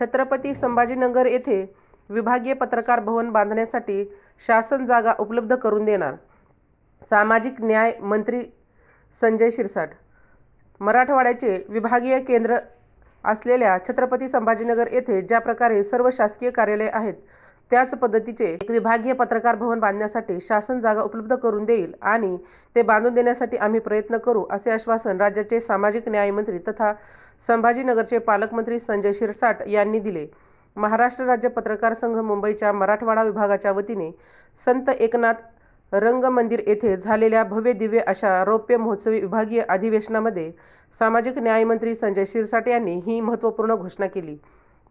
छत्रपती संभाजीनगर येथे विभागीय पत्रकार भवन बांधण्यासाठी शासन जागा उपलब्ध करून देणार. सामाजिक न्याय मंत्री संजय शिरसाट. मराठवाड्याचे विभागीय केंद्र असलेल्या छत्रपती संभाजीनगर येथे ज्या प्रकारे सर्व शासकीय कार्यालये आहेत त्याच पद्धतीचे एक विभागीय पत्रकार भवन बांधण्यासाठी शासन जागा उपलब्ध करून देईल आणि ते बांधून देण्यासाठी आम्ही प्रयत्न करू असे आश्वासन राज्याचे सामाजिक न्यायमंत्री तथा संभाजीनगरचे पालकमंत्री संजय शिरसाट यांनी दिले. महाराष्ट्र राज्य पत्रकार संघ मुंबईच्या मराठवाडा विभागाच्या वतीने संत एकनाथ रंगमंदिर येथे झालेल्या भव्य दिव्य अशा रौप्य महोत्सवी विभागीय अधिवेशनामध्ये सामाजिक न्यायमंत्री संजय शिरसाट यांनी ही महत्त्वपूर्ण घोषणा केली.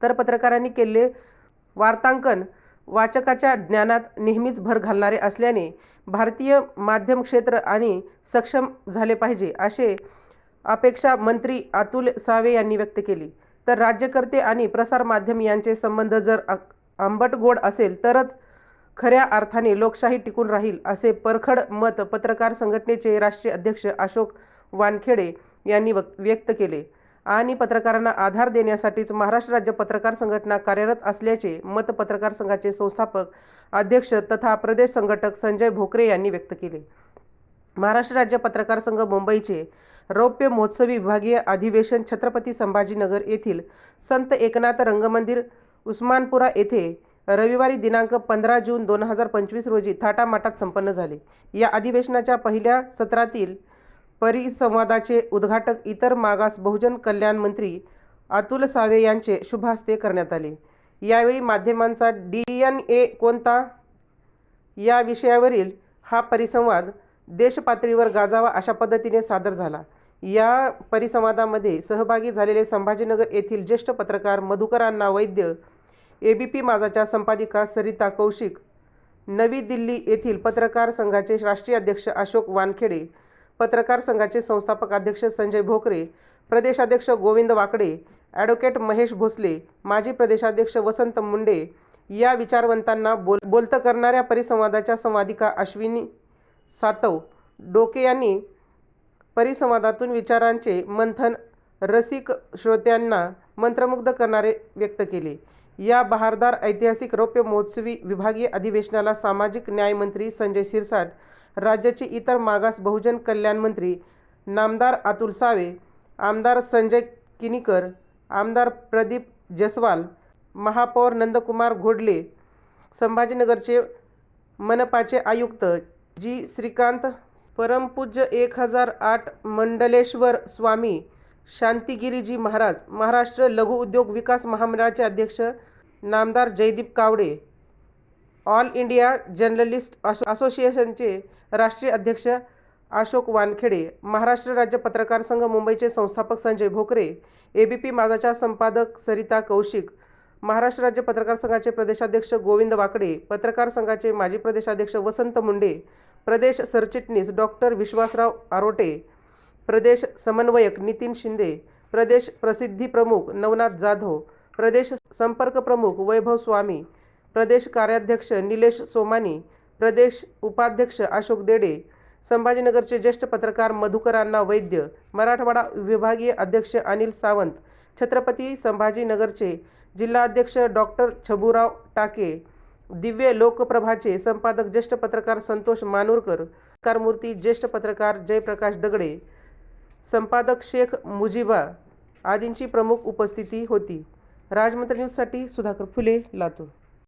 तर पत्रकारांनी केलेले वार्तांकन वाचकाच्या ज्ञानात नेहमीच भर घालणारे असल्याने भारतीय माध्यम क्षेत्र आणि सक्षम झाले पाहिजे असे अपेक्षा मंत्री अतुल सावे यांनी व्यक्त केली. तर राज्यकर्ते आणि प्रसार माध्यम यांचे संबंध जर आंबट गोड असेल तरच खऱ्या अर्थाने लोकशाही टिकून राहील असे परखड मत पत्रकार संघटनेचे राष्ट्रीय अध्यक्ष अशोक वानखेडे यांनी व्यक्त केले. आणि पत्रकारांना आधार देण्यासाठीच महाराष्ट्र राज्य पत्रकार संघटना कार्यरत असल्याचे मत पत्रकार संघाचे संस्थापक अध्यक्ष तथा प्रदेश संघटक संजय भोकरे यांनी व्यक्त केले. महाराष्ट्र राज्य पत्रकार संघ मुंबईचे रौप्य महोत्सवी विभागीय अधिवेशन छत्रपती संभाजीनगर येथील संत एकनाथ रंगमंदिर उस्मानपुरा येथे रविवारी दिनांक पंधरा जून दोन हजार पंचवीस रोजी थाटामाटात संपन्न झाले. या अधिवेशनाच्या पहिल्या सत्रातील परिसंवादाचे उद्घाटक इतर मागास बहुजन कल्याण मंत्री अतुल सावे यांचे शुभास्ते करण्यात आले. यावेळी माध्यमांचा डी एन ए कोणता? या विषयावरील हा परिसंवाद देशपातळीवर गाजावा अशा पद्धतीने सादर झाला. या परिसंवादामध्ये सहभागी झालेले संभाजीनगर येथील ज्येष्ठ पत्रकार Madhukar Anna Vaidya A B P माझाच्या संपादिका सरिता कौशिक नवी दिल्ली येथील पत्रकार संघाचे राष्ट्रीय अध्यक्ष अशोक वानखेडे पत्रकार संघाचे संस्थापक अध्यक्ष संजय भोकरे प्रदेशाध्यक्ष गोविंद वाकडे ॲडव्होकेट महेश भोसले माजी प्रदेशाध्यक्ष वसंत मुंडे या विचारवंतांना बोल बोलतं करणाऱ्या परिसंवादाच्या संवादिका अश्विनी सातव डोके यांनी परिसंवादातून विचारांचे मंथन रसिक श्रोत्यांना मंत्रमुग्ध करणारे व्यक्त केले. या बहारदार ऐतिहासिक रौप्य महोत्सवी विभागीय अधिवेशनाला सामाजिक न्यायमंत्री संजय शिरसाट राज्याचे इतर मागास बहुजन कल्याण मंत्री नामदार अतुल सावे आमदार संजय किनीकर आमदार प्रदीप जसवाल महापौर नंदकुमार घोडले संभाजीनगरचे मनपाचे आयुक्त जी श्रीकांत परमपूज्य एक हजार आठ मंडलेश्वर स्वामी शांतिगिरीजी महाराज महाराष्ट्र लघु उद्योग विकास महामंडळाचे अध्यक्ष नामदार Jaydeep Kawade all India journalist असो असोसिएशनचे राष्ट्रीय अध्यक्ष अशोक वानखेडे महाराष्ट्र राज्य पत्रकार संघ मुंबईचे संस्थापक Sanjay Bhokare A B P माझाच्या संपादक सरिता कौशिक महाराष्ट्र राज्य पत्रकार संघाचे प्रदेशाध्यक्ष गोविंद वाकडे पत्रकार संघाचे माजी प्रदेशाध्यक्ष वसंत मुंडे प्रदेश सरचिटणीस डॉक्टर विश्वासराव आरोटे प्रदेश समन्वयक नितीन शिंदे प्रदेश प्रसिद्धी प्रमुख नवनाथ जाधव प्रदेश संपर्क प्रमुख वैभव स्वामी प्रदेश कार्याध्यक्ष निलेश सोमानी प्रदेश उपाध्यक्ष अशोक देडे संभाजीनगरचे ज्येष्ठ पत्रकार मधुकरांना वैद्य मराठवाडा विभागीय अध्यक्ष अनिल सावंत छत्रपती संभाजीनगरचे जिल्हाध्यक्ष डॉक्टर छबुराव टाके दिव्य लोकप्रभाचे संपादक ज्येष्ठ पत्रकार संतोष मानूरकर कारमूर्ती ज्येष्ठ पत्रकार जयप्रकाश दगडे संपादक शेख मुजिबा आदींची प्रमुख उपस्थिती होती. राजमंत्र न्यूजसाठी सुधाकर फुले लातूर.